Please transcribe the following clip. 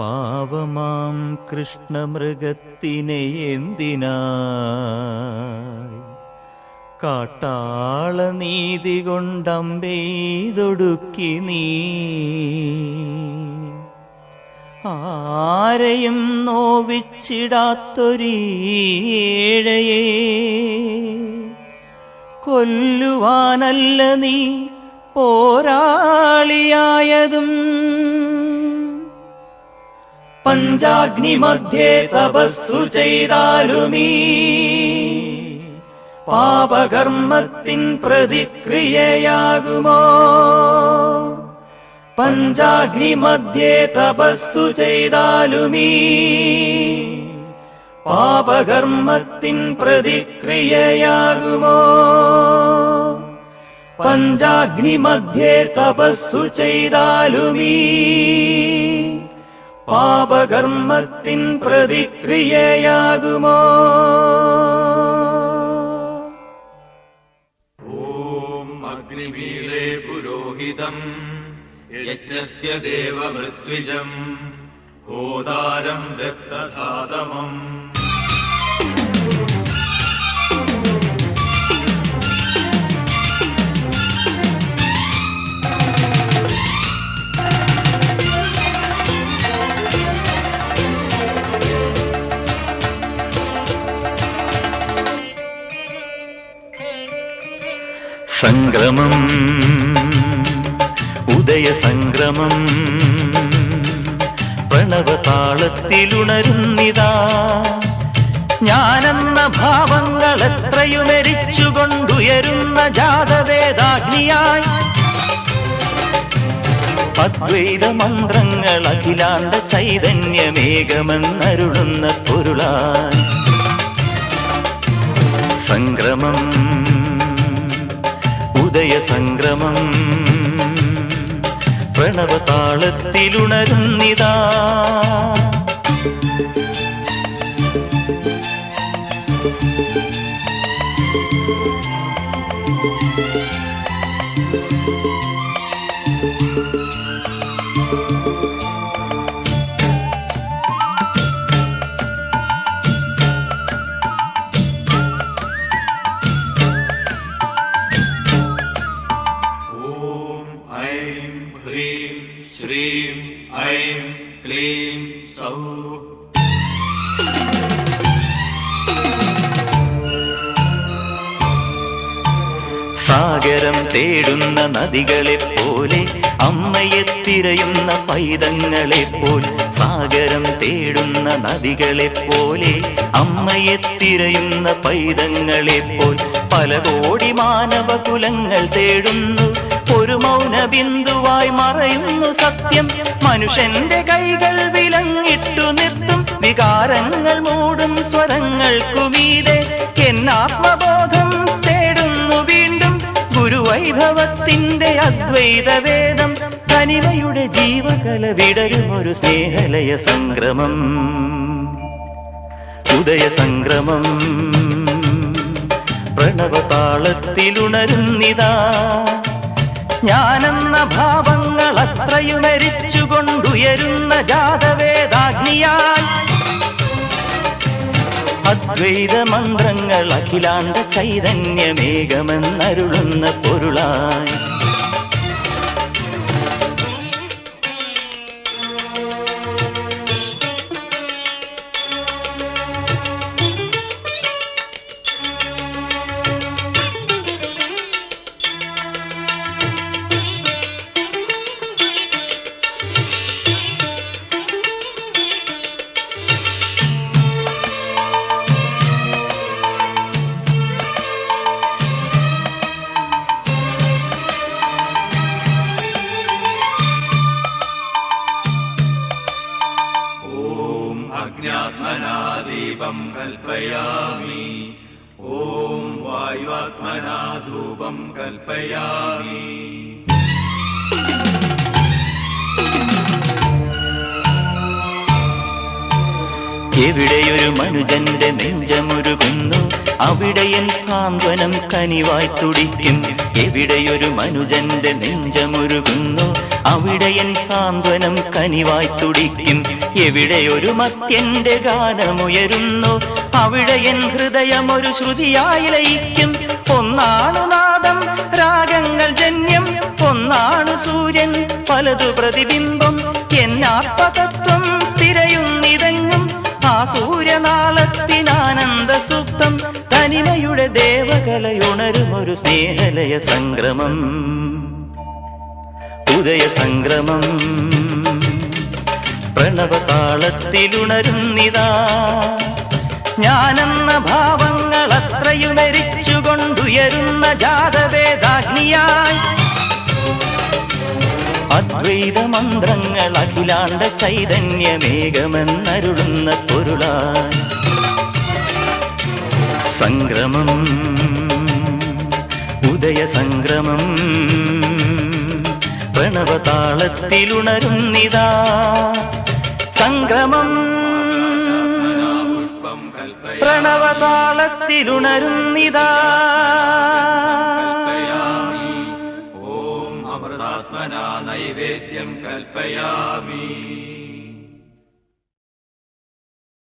പാവമാം കൃഷ്ണമൃഗത്തിനെ കാട്ടാള നീതി കൊണ്ടമ്പെയ്തൊടുക്കി നീ. ആരെയും നോവിച്ചിടാത്തൊരീഴയെ കൊല്ലുവാനല്ല നീ പോരാളിയായതും. പഞ്ചാഗ്നി മധ്യേ തപസ്സു ചെയ്താലുമീ. പാപകർമ്മത്തിൻ പ്രതിക്രിയയാകുമോ? പഞ്ചാഗ്നി മധ്യേ തപസ്സു ചെയ്താലുമീ. പാപകർമ്മത്തിൻ പ്രതിക്രിയയാകുമോ? പഞ്ചാഗ്നി മധ്യേ തപസ്സു ചെയ്താലുമീ. പാപകർമ്മത്തിൻ പ്രതിക്രിയയാകുമോ? ഓം അഗ്നിമീലേ പുരോഹിതം യജ്ഞസ്യ ദേവമൃത്വിജം ഗോദാരം രക്തധാതമം. സംക്രമം ഉദയ സംക്രമം പ്രണവതാളത്തിലുണരുന്നിതാ ഞാനെന്ന ഭാവങ്ങൾ എത്രയുമരിച്ചുകൊണ്ടുയരുന്ന ജാതവേദാഗ്നിയായി. അദ്വൈത മന്ത്രങ്ങൾ അഖിലാണ്ട ചൈതന്യമേകമെന്നരുളുന്ന പൊരുളായി. സംക്രമം ഉദയ സംക്രമം പ്രണവതാളത്തിലുണരുന്നിതാ ॐ ह्रीं श्रीं ऐं क्लीं सौः സാഗരം തേടുന്ന നദികളെ പോലെ അമ്മയെ തിരയുന്ന പൈതങ്ങളെ പോൽ സാഗരം തേടുന്ന നദികളെ പോലെ അമ്മയെ തിരയുന്ന പൈതങ്ങളെ പോൽ പല കോടി മാനവ കുലങ്ങൾ തേടുന്നു ഒരു മൗന ബിന്ദുവായി മറയുന്നു സത്യം. മനുഷ്യന്റെ കൈകൾ വിലങ്ങിട്ടു നിർത്തും. വികാരങ്ങൾ മൂടും സ്വരങ്ങൾക്കുമീതെ എന്നാത്മബോധം തേടുന്നു വീണ്ടും. ഗുരുവൈഭവത്തിന്റെ അദ്വൈത വേദം തനിവയുടെ ജീവകല വിടരും ഒരു സ്നേഹലയ സംക്രമം. ഉദയ സംക്രമം. പ്രണവതാളത്തിലുണരുന്നിതാ ഞാനെന്ന ഭാവങ്ങൾ അത്രയുമരിച്ചുകൊണ്ടുയരുന്ന ജാതവേദാഗ്നിയാൽ. അദ്വൈത മന്ത്രങ്ങൾ അഖിലാണ്ട ചൈതന്യമേകമെന്നരുളുന്ന പൊരുളായി. ॐ अज्ञात्मना दीपम् कल्पयामि ॐ वायुआत्मना धूपम् कल्पयामि എവിടെയൊരു മനുജന്റെ നെഞ്ചമുരുകുന്നു അവിടെയൻ സാന്ത്വനം കനിവായി തുടിക്കും എവിടെയൊരു മനുജന്റെ നെഞ്ചമുരുകുന്നു അവിടെയൻ സാന്ത്വനം കനിവായി തുടിക്കും എവിടെയൊരു മത്യന്റെ ഗാനമുയരുന്നു? അവിടെ എൻ ഹൃദയം ഒരു ശ്രുതിയായി ലയിക്കും. ഒന്നാണു നാദം രാഗങ്ങൾ ജന്യം. ഒന്നാണു സൂര്യൻ പലതു പ്രതിബിംബം. എന്നാത്മതത്വം തിരയുന്നിതെങ്ങും. ആ സൂര്യനാളത്തിനാനന്ദ സുപ്തം തനിമയുടെ ദേവകലയുണരുമൊരു സ്നേഹലയ സംക്രമം. ഉദയ സംക്രമം. പ്രണവതാളത്തിലുണരുന്നിതാ. ഞാനെന്ന ഭാവങ്ങൾ അത്രയുമരിച്ചുകൊണ്ടുയരുന്ന ജാതവേദാഗ്നിയായി. അദ്വൈത മന്ത്രങ്ങൾ അഖിലാണ്ട ചൈതന്യമേകമെന്നരുളുന്ന പൊരുളായി. സംക്രമം ഉദയസംഗ്രമം പ്രണവതാളത്തിലുണരുന്നിതാ. കൽപ്പയാമി. പ്രണവതാളത്തിലുണരുന്നിതാ ഓം അമൃതാത്മനാ നൈവേദ്യം കൽപ്പയാമി.